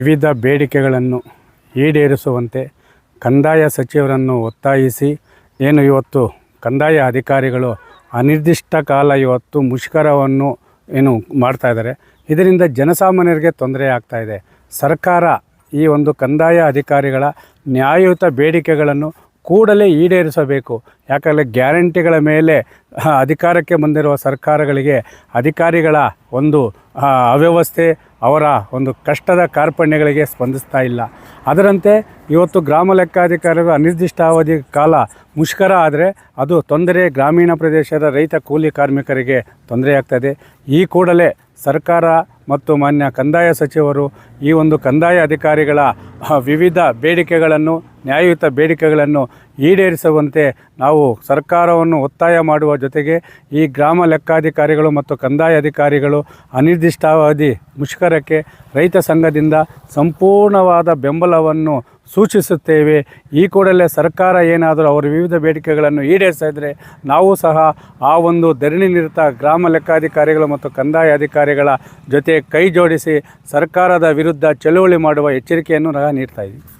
ವಿವಿಧ ಬೇಡಿಕೆಗಳನ್ನು ಈಡೇರಿಸುವಂತೆ ಕಂದಾಯ ಸಚಿವರನ್ನು ಒತ್ತಾಯಿಸಿ, ಏನು ಇವತ್ತು ಕಂದಾಯ ಅಧಿಕಾರಿಗಳು ಅನಿರ್ದಿಷ್ಟ ಕಾಲ ಇವತ್ತು ಮುಷ್ಕರವನ್ನು ಏನು ಮಾಡ್ತಾ ಇದ್ದಾರೆ? ಇದರಿಂದ ಜನಸಾಮಾನ್ಯರಿಗೆ ತೊಂದರೆ ಆಗ್ತಾಯಿದೆ ಸರ್ಕಾರ ಈ ಒಂದು ಕಂದಾಯ ಅಧಿಕಾರಿಗಳ ನ್ಯಾಯಯುತ ಬೇಡಿಕೆಗಳನ್ನು ಕೂಡಲೇ ಈಡೇರಿಸಬೇಕು. ಯಾಕಂದರೆ ಗ್ಯಾರಂಟಿಗಳ ಮೇಲೆ ಅಧಿಕಾರಕ್ಕೆ ಬಂದಿರುವ ಸರ್ಕಾರಗಳಿಗೆ ಅಧಿಕಾರಿಗಳ ಒಂದು ಅವ್ಯವಸ್ಥೆ ಅವರ ಒಂದು ಕಷ್ಟದ ಕಾರ್ಪಣ್ಯಗಳಿಗೆ ಸ್ಪಂದಿಸ್ತಾ ಇಲ್ಲ. ಅದರಂತೆ ಇವತ್ತು ಗ್ರಾಮ ಲೆಕ್ಕಾಧಿಕಾರಿಗಳು ಅನಿರ್ದಿಷ್ಟಾವಧಿ ಕಾಲ ಮುಷ್ಕರ ಆದರೆ ಅದು ತೊಂದರೆ ಗ್ರಾಮೀಣ ಪ್ರದೇಶದ ರೈತ ಕೂಲಿ ಕಾರ್ಮಿಕರಿಗೆ ತೊಂದರೆಯಾಗ್ತದೆ ಈ ಕೂಡಲೇ ಸರ್ಕಾರ ಮತ್ತು ಮಾನ್ಯ ಕಂದಾಯ ಸಚಿವರು ಈ ಒಂದು ಕಂದಾಯ ಅಧಿಕಾರಿಗಳ ವಿವಿಧ ಬೇಡಿಕೆಗಳನ್ನು, ನ್ಯಾಯಯುತ ಬೇಡಿಕೆಗಳನ್ನು ಈಡೇರಿಸುವಂತೆ ನಾವು ಸರ್ಕಾರವನ್ನು ಒತ್ತಾಯ ಮಾಡುವ ಜೊತೆಗೆ ಈ ಗ್ರಾಮ ಲೆಕ್ಕಾಧಿಕಾರಿಗಳು ಮತ್ತು ಕಂದಾಯ ಅಧಿಕಾರಿಗಳು ಅನಿರ್ದಿಷ್ಟಾವಧಿ ಮುಷ್ಕರಕ್ಕೆ ರೈತ ಸಂಘದಿಂದ ಸಂಪೂರ್ಣವಾದ ಬೆಂಬಲವನ್ನು ಸೂಚಿಸುತ್ತೇವೆ. ಈ ಕೂಡಲೇ ಸರ್ಕಾರ ಏನಾದರೂ ಅವರ ವಿವಿಧ ಬೇಡಿಕೆಗಳನ್ನು ಈಡೇರಿಸಿದರೆ ನಾವು ಸಹ ಆ ಒಂದು ಧರಣಿ ನಿರತ ಗ್ರಾಮ ಲೆಕ್ಕಾಧಿಕಾರಿಗಳು ಮತ್ತು ಕಂದಾಯ ಅಧಿಕಾರಿಗಳ ಜೊತೆ ಕೈ ಜೋಡಿಸಿ ಸರ್ಕಾರದ ವಿರುದ್ಧ ಚಳುವಳಿ ಮಾಡುವ ಎಚ್ಚರಿಕೆಯನ್ನು ನಾವು ನೀಡ್ತಾ ಇದ್ದೀವಿ